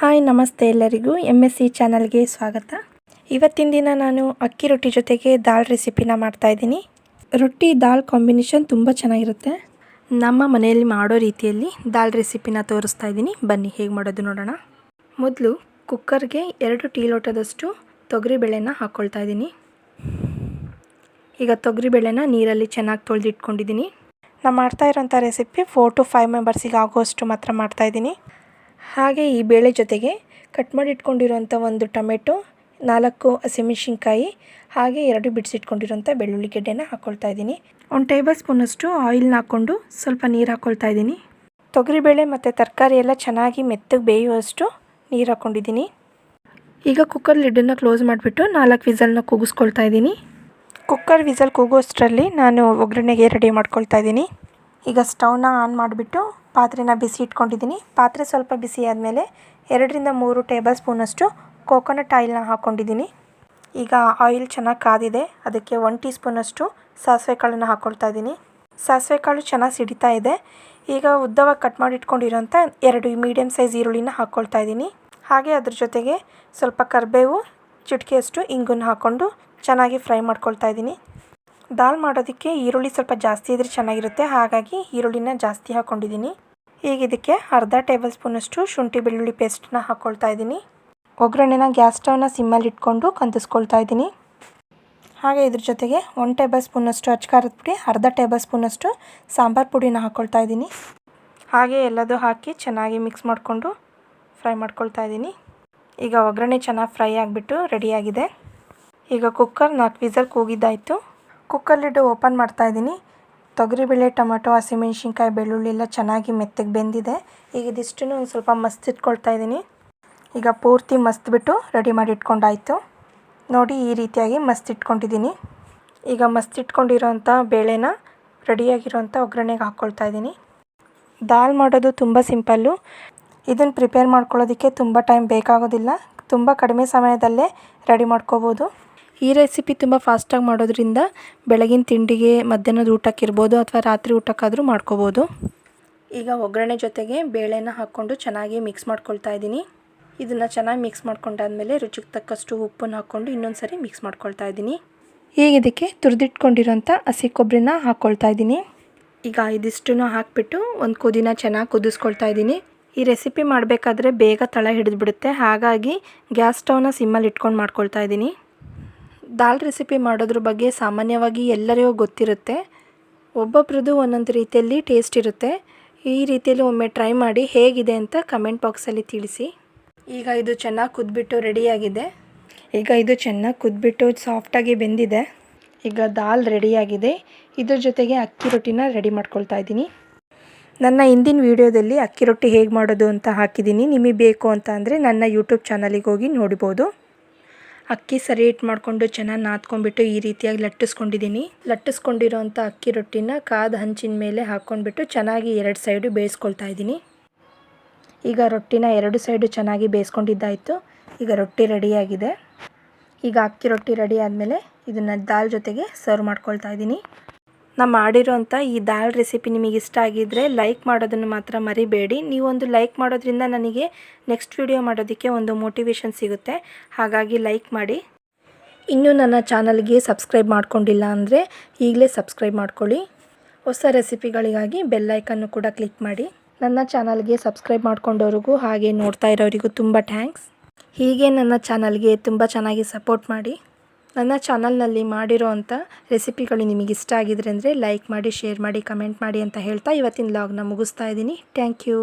Hi, ನಮಸ್ತೆ ಎಲ್ಲರಿಗೂ M S C ಚಾನಲ್ಗೆ ಸ್ವಾಗತ. ಇವತ್ತಿನ ದಿನ ನಾನು ಅಕ್ಕಿ ರೊಟ್ಟಿ ಜೊತೆಗೆ ದಾಲ್ ರೆಸಿಪಿನ ಮಾಡ್ತಾಯಿದ್ದೀನಿ ರೊಟ್ಟಿ, ದಾಲ್ ಕಾಂಬಿನೇಷನ್ ತುಂಬ ಚೆನ್ನಾಗಿರುತ್ತೆ. ನಮ್ಮ ಮನೆಯಲ್ಲಿ ಮಾಡೋ ರೀತಿಯಲ್ಲಿ ದಾಲ್ ರೆಸಿಪಿನ ತೋರಿಸ್ತಾ ಇದ್ದೀನಿ. ಬನ್ನಿ, ಹೇಗೆ ಮಾಡೋದು ನೋಡೋಣ. ಮೊದಲು ಕುಕ್ಕರ್ಗೆ ಎರಡು ಟೀ ಲೋಟದಷ್ಟು ತೊಗರಿಬೇಳೆನ ಹಾಕ್ಕೊಳ್ತಾ ಇದ್ದೀನಿ. ಈಗ ತೊಗರಿಬೇಳೆನ ನೀರಲ್ಲಿ ಚೆನ್ನಾಗಿ ತೊಳೆದಿಟ್ಕೊಂಡಿದ್ದೀನಿ. ನಾನು ಮಾಡ್ತಾ ಇರೋಂಥ ರೆಸಿಪಿ ಫೋರ್ ಟು ಫೈವ್ ಮೆಂಬರ್ಸಿಗೆ ಆಗೋಷ್ಟು ಮಾತ್ರ ಮಾಡ್ತಾಯಿದ್ದೀನಿ ಹಾಗೆ ಈ ಬೇಳೆ ಜೊತೆಗೆ ಕಟ್ ಮಾಡಿ ಇಟ್ಕೊಂಡಿರೋಂಥ ಒಂದು ಟೊಮೆಟೊ ನಾಲ್ಕು ಹಸಿಮೆಣ್ಸಿನ್ಕಾಯಿ ಹಾಗೆ ಎರಡು ಬಿಡಿಸಿಟ್ಕೊಂಡಿರೋಂಥ ಬೆಳ್ಳುಳ್ಳಿ ಗೆಡ್ಡೆನ ಹಾಕ್ಕೊಳ್ತಾ ಇದ್ದೀನಿ. ಒಂದು ಟೇಬಲ್ ಸ್ಪೂನಷ್ಟು ಆಯಿಲ್ನ ಹಾಕ್ಕೊಂಡು ಸ್ವಲ್ಪ ನೀರು ಹಾಕ್ಕೊಳ್ತಾ ಇದ್ದೀನಿ. ತೊಗರಿಬೇಳೆ ಮತ್ತು ತರಕಾರಿ ಎಲ್ಲ ಚೆನ್ನಾಗಿ ಮೆತ್ತಗೆ ಬೇಯುವಷ್ಟು ನೀರು ಹಾಕ್ಕೊಂಡಿದ್ದೀನಿ ಈಗ ಕುಕ್ಕರ್ ಲಿಡ್ಡನ್ನು ಕ್ಲೋಸ್ ಮಾಡಿಬಿಟ್ಟು ನಾಲ್ಕು ವಿಸಲ್ನ ಕೂಗಿಸ್ಕೊಳ್ತಾ ಇದ್ದೀನಿ. ಕುಕ್ಕರ್ ವಿಸಲ್ ಕೂಗೋಷ್ಟರಲ್ಲಿ ನಾನು ಒಗ್ಗರಣೆಗೆ ರೆಡಿ ಮಾಡ್ಕೊಳ್ತಾ ಇದ್ದೀನಿ. ಈಗ ಸ್ಟವ್ನ ಆನ್ ಮಾಡಿಬಿಟ್ಟು ಪಾತ್ರೆನ ಬಿಸಿ ಇಟ್ಕೊಂಡಿದ್ದೀನಿ. ಪಾತ್ರೆ ಸ್ವಲ್ಪ ಬಿಸಿ ಆದಮೇಲೆ ಎರಡರಿಂದ ಮೂರು ಟೇಬಲ್ ಸ್ಪೂನಷ್ಟು ಕೋಕೋನಟ್ ಆಯಿಲ್ನ ಹಾಕ್ಕೊಂಡಿದ್ದೀನಿ. ಈಗ ಆಯಿಲ್ ಚೆನ್ನಾಗಿ ಕಾದಿದೆ. ಅದಕ್ಕೆ ಒನ್ ಟೀ ಸ್ಪೂನಷ್ಟು ಸಾಸಿವೆ ಕಾಳನ್ನು ಹಾಕ್ಕೊಳ್ತಾ ಇದ್ದೀನಿ. ಸಾಸಿವೆ ಕಾಳು ಚೆನ್ನಾಗಿ ಸಿಡಿತಾ ಇದೆ. ಈಗ ಉದ್ದವಾಗಿ ಕಟ್ ಮಾಡಿ ಇಟ್ಕೊಂಡಿರೋಂಥ ಎರಡು ಮೀಡಿಯಮ್ ಸೈಜ್ ಈರುಳ್ಳಿನ ಹಾಕ್ಕೊಳ್ತಾ ಇದ್ದೀನಿ. ಹಾಗೆ ಅದ್ರ ಜೊತೆಗೆ ಸ್ವಲ್ಪ ಕರಿಬೇವು, ಚಿಟಿಕೆಯಷ್ಟು ಇಂಗನ್ನು ಹಾಕ್ಕೊಂಡು ಚೆನ್ನಾಗಿ ಫ್ರೈ ಮಾಡ್ಕೊಳ್ತಾ ಇದ್ದೀನಿ. ದಾಲ್ ಮಾಡೋದಕ್ಕೆ ಈರುಳ್ಳಿ ಸ್ವಲ್ಪ ಜಾಸ್ತಿ ಇದ್ರೆ ಚೆನ್ನಾಗಿರುತ್ತೆ. ಹಾಗಾಗಿ ಈರುಳ್ಳಿನ ಜಾಸ್ತಿ ಹಾಕ್ಕೊಂಡಿದ್ದೀನಿ ಈಗ ಇದಕ್ಕೆ ಅರ್ಧ ಟೇಬಲ್ ಸ್ಪೂನಷ್ಟು ಶುಂಠಿ ಬೆಳ್ಳುಳ್ಳಿ ಪೇಸ್ಟನ್ನ ಹಾಕ್ಕೊಳ್ತಾ ಇದ್ದೀನಿ. ಒಗ್ಗರಣೆನ ಗ್ಯಾಸ್ ಸ್ಟವ್ನ ಸಿಮ್ಮಲ್ಲಿ ಇಟ್ಕೊಂಡು ಕಂದಿಸ್ಕೊಳ್ತಾ ಇದ್ದೀನಿ. ಹಾಗೆ ಇದ್ರ ಜೊತೆಗೆ ಒನ್ ಟೇಬಲ್ ಸ್ಪೂನಷ್ಟು ಅಚ್ಕಾರದ ಪುಡಿ, ಅರ್ಧ ಟೇಬಲ್ ಸ್ಪೂನಷ್ಟು ಸಾಂಬಾರು ಪುಡಿನ ಹಾಕ್ಕೊಳ್ತಾ ಇದ್ದೀನಿ. ಹಾಗೆ ಎಲ್ಲದೂ ಹಾಕಿ ಚೆನ್ನಾಗಿ ಮಿಕ್ಸ್ ಮಾಡಿಕೊಂಡು ಫ್ರೈ ಮಾಡ್ಕೊಳ್ತಾ ಇದ್ದೀನಿ. ಈಗ ಒಗ್ಗರಣೆ ಚೆನ್ನಾಗಿ ಫ್ರೈ ಆಗಿಬಿಟ್ಟು ರೆಡಿಯಾಗಿದೆ ಈಗ ಕುಕ್ಕರ್ ನಾಲ್ಕು ವಿಸಲ್ ಕೂಗಿದ್ದಾಯಿತು. ಕುಕ್ಕರ್ ಲಿಡ್ ಓಪನ್ ಮಾಡ್ತಾ ಇದ್ದೀನಿ. ತೊಗರಿಬೇಳೆ, ಟೊಮೆಟೊ, ಹಸಿಮೆಣ್ಸಿನ್ಕಾಯಿ, ಬೆಳ್ಳುಳ್ಳಿ ಎಲ್ಲ ಚೆನ್ನಾಗಿ ಮೆತ್ತಗೆ ಬೆಂದಿದೆ. ಈಗ ಇದಿಷ್ಟನ್ನು ಒಂದು ಸ್ವಲ್ಪ ಮಸ್ತ್ ಇಟ್ಕೊಳ್ತಾ ಇದ್ದೀನಿ. ಈಗ ಪೂರ್ತಿ ಮಸ್ತ್ ಬಿಟ್ಟು ರೆಡಿ ಮಾಡಿ ಇಟ್ಕೊಂಡಾಯಿತು. ನೋಡಿ ಈ ರೀತಿಯಾಗಿ ಮಸ್ತ್ ಇಟ್ಕೊಂಡಿದ್ದೀನಿ. ಈಗ ಮಸ್ತ್ ಇಟ್ಕೊಂಡಿರೋಂಥ ಬೇಳೆನ ರೆಡಿಯಾಗಿರೋಂಥ ಒಗ್ಗರಣೆಗೆ ಹಾಕ್ಕೊಳ್ತಾ ಇದ್ದೀನಿ. ದಾಲ್ ಮಾಡೋದು ತುಂಬ ಸಿಂಪಲ್ಲು. ಇದನ್ನು ಪ್ರಿಪೇರ್ ಮಾಡ್ಕೊಳ್ಳೋದಕ್ಕೆ ತುಂಬ ಟೈಮ್ ಬೇಕಾಗೋದಿಲ್ಲ. ತುಂಬ ಕಡಿಮೆ ಸಮಯದಲ್ಲೇ ರೆಡಿ ಮಾಡ್ಕೋಬೋದು. ಈ ರೆಸಿಪಿ ತುಂಬ ಫಾಸ್ಟಾಗಿ ಮಾಡೋದ್ರಿಂದ ಬೆಳಗಿನ ತಿಂಡಿಗೆ ಮಧ್ಯಾಹ್ನದ ಊಟಕ್ಕಿರ್ಬೋದು ಅಥವಾ ರಾತ್ರಿ ಊಟಕ್ಕಾದರೂ ಮಾಡ್ಕೋಬೋದು. ಈಗ ಒಗ್ಗರಣೆ ಜೊತೆಗೆ ಬೇಳೆನ ಹಾಕ್ಕೊಂಡು ಚೆನ್ನಾಗಿ ಮಿಕ್ಸ್ ಮಾಡ್ಕೊಳ್ತಾ ಇದ್ದೀನಿ. ಇದನ್ನು ಚೆನ್ನಾಗಿ ಮಿಕ್ಸ್ ಮಾಡ್ಕೊಂಡಾದ್ಮೇಲೆ ರುಚಿಗೆ ತಕ್ಕಷ್ಟು ಉಪ್ಪನ್ನು ಹಾಕ್ಕೊಂಡು ಇನ್ನೊಂದು ಸರಿ ಮಿಕ್ಸ್ ಮಾಡ್ಕೊಳ್ತಾ ಇದ್ದೀನಿ. ಈಗ ಇದಕ್ಕೆ ತುರಿದಿಟ್ಕೊಂಡಿರೋಂಥ ಹಸಿ ಕೊಬ್ಬರಿನ ಹಾಕ್ಕೊಳ್ತಾ ಇದ್ದೀನಿ. ಈಗ ಇದಿಷ್ಟನ್ನು ಹಾಕಿಬಿಟ್ಟು ಒಂದು ಕುದಿನ ಚೆನ್ನಾಗಿ ಕುದಿಸ್ಕೊಳ್ತಾ ಇದ್ದೀನಿ. ಈ ರೆಸಿಪಿ ಮಾಡಬೇಕಾದ್ರೆ ಬೇಗ ತಳ ಹಿಡಿದ್ಬಿಡುತ್ತೆ. ಹಾಗಾಗಿ ಗ್ಯಾಸ್ ಸ್ಟವ್ನ ಸಿಮ್ಮಲ್ಲಿ ಇಟ್ಕೊಂಡು ಮಾಡ್ಕೊಳ್ತಾ ಇದ್ದೀನಿ. ದಾಲ್ ರೆಸಿಪಿ ಮಾಡೋದ್ರ ಬಗ್ಗೆ ಸಾಮಾನ್ಯವಾಗಿ ಎಲ್ಲರಿಗೂ ಗೊತ್ತಿರುತ್ತೆ. ಒಬ್ಬೊಬ್ರದ್ದು ಒಂದೊಂದು ರೀತಿಯಲ್ಲಿ ಟೇಸ್ಟ್ ಇರುತ್ತೆ. ಈ ರೀತಿಯಲ್ಲಿ ಒಮ್ಮೆ ಟ್ರೈ ಮಾಡಿ ಹೇಗಿದೆ ಅಂತ ಕಮೆಂಟ್ ಬಾಕ್ಸಲ್ಲಿ ತಿಳಿಸಿ. ಈಗ ಇದು ಚೆನ್ನಾಗಿ ಕುದ್ಬಿಟ್ಟು ರೆಡಿಯಾಗಿದೆ ಈಗ ಇದು ಚೆನ್ನಾಗಿ ಕುದ್ಬಿಟ್ಟು ಸಾಫ್ಟಾಗಿ ಬೆಂದಿದೆ. ಈಗ ದಾಲ್ ರೆಡಿಯಾಗಿದೆ ಇದ್ರ ಜೊತೆಗೆ ಅಕ್ಕಿ ರೊಟ್ಟಿನ ರೆಡಿ ಮಾಡ್ಕೊಳ್ತಾ ಇದ್ದೀನಿ. ನನ್ನ ಹಿಂದಿನ ವೀಡಿಯೋದಲ್ಲಿ ಅಕ್ಕಿ ರೊಟ್ಟಿ ಹೇಗೆ ಮಾಡೋದು ಅಂತ ಹಾಕಿದ್ದೀನಿ. ನಿಮಗೆ ಬೇಕು ಅಂತ ಅಂದರೆ ನನ್ನ ಯೂಟ್ಯೂಬ್ ಚಾನಲಿಗೆ ಹೋಗಿ ನೋಡ್ಬೋದು. ಅಕ್ಕಿ ಸರಿ ಇಟ್ಟು ಮಾಡಿಕೊಂಡು ಚೆನ್ನಾಗಿ ನಾದ್ಕೊಂಡ್ಬಿಟ್ಟು ಈ ರೀತಿಯಾಗಿ ಲಟ್ಟಿಸ್ಕೊಂಡಿದ್ದೀನಿ. ಲಟ್ಟಿಸ್ಕೊಂಡಿರೋಂಥ ಅಕ್ಕಿ ರೊಟ್ಟಿನ ಕಾದ ಹಂಚಿನ ಮೇಲೆ ಹಾಕ್ಕೊಂಡ್ಬಿಟ್ಟು ಚೆನ್ನಾಗಿ ಎರಡು ಸೈಡು ಬೇಯಿಸ್ಕೊಳ್ತಾ ಇದ್ದೀನಿ. ಈಗ ರೊಟ್ಟಿನ ಎರಡು ಸೈಡು ಚೆನ್ನಾಗಿ ಬೇಯಿಸ್ಕೊಂಡಿದ್ದಾಯಿತು. ಈಗ ರೊಟ್ಟಿ ರೆಡಿಯಾಗಿದೆ. ಈಗ ಅಕ್ಕಿ ರೊಟ್ಟಿ ರೆಡಿ ಆದಮೇಲೆ ಇದನ್ನು ದಾಲ್ ಜೊತೆಗೆ ಸರ್ವ್ ಮಾಡ್ಕೊಳ್ತಾ ಇದ್ದೀನಿ. ನಾನು ಮಾಡಿರೋಂಥ ಈ ದಾಲ್ ರೆಸಿಪಿ ನಿಮಗೆ ಇಷ್ಟ ಆಗಿದ್ದರೆ ಲೈಕ್ ಮಾಡೋದನ್ನು ಮಾತ್ರ ಮರಿಬೇಡಿ. ನೀವೊಂದು ಲೈಕ್ ಮಾಡೋದ್ರಿಂದ ನನಗೆ ನೆಕ್ಸ್ಟ್ ವಿಡಿಯೋ ಮಾಡೋದಕ್ಕೆ ಒಂದು ಮೋಟಿವೇಶನ್ ಸಿಗುತ್ತೆ. ಹಾಗಾಗಿ ಲೈಕ್ ಮಾಡಿ. ಇನ್ನೂ ನನ್ನ ಚಾನಲ್ಗೆ ಸಬ್ಸ್ಕ್ರೈಬ್ ಮಾಡ್ಕೊಂಡಿಲ್ಲ ಅಂದರೆ ಈಗಲೇ ಸಬ್ಸ್ಕ್ರೈಬ್ ಮಾಡ್ಕೊಳ್ಳಿ. ಹೊಸ ರೆಸಿಪಿಗಳಿಗಾಗಿ ಬೆಲ್ಲೈಕನ್ನು ಕೂಡ ಕ್ಲಿಕ್ ಮಾಡಿ. ನನ್ನ ಚಾನಲ್ಗೆ ಸಬ್ಸ್ಕ್ರೈಬ್ ಮಾಡ್ಕೊಂಡವ್ರಿಗೂ ಹಾಗೆ ನೋಡ್ತಾ ಇರೋರಿಗೂ ತುಂಬ ಥ್ಯಾಂಕ್ಸ್ ಹೀಗೆ ನನ್ನ ಚಾನಲ್ಗೆ ತುಂಬ ಚೆನ್ನಾಗಿ ಸಪೋರ್ಟ್ ಮಾಡಿ. ನನ್ನ ಚಾನಲ್ನಲ್ಲಿ ಮಾಡಿರೋ ಅಂಥ ರೆಸಿಪಿಗಳು ನಿಮಗೆ ಇಷ್ಟ ಆಗಿದ್ರೆ ಅಂದರೆ ಲೈಕ್ ಮಾಡಿ, ಶೇರ್ ಮಾಡಿ, ಕಮೆಂಟ್ ಮಾಡಿ ಅಂತ ಹೇಳ್ತಾ ಇವತ್ತಿನ ಲಾಗ್ನ ಮುಗಿಸ್ತಾ ಇದ್ದೀನಿ. Thank you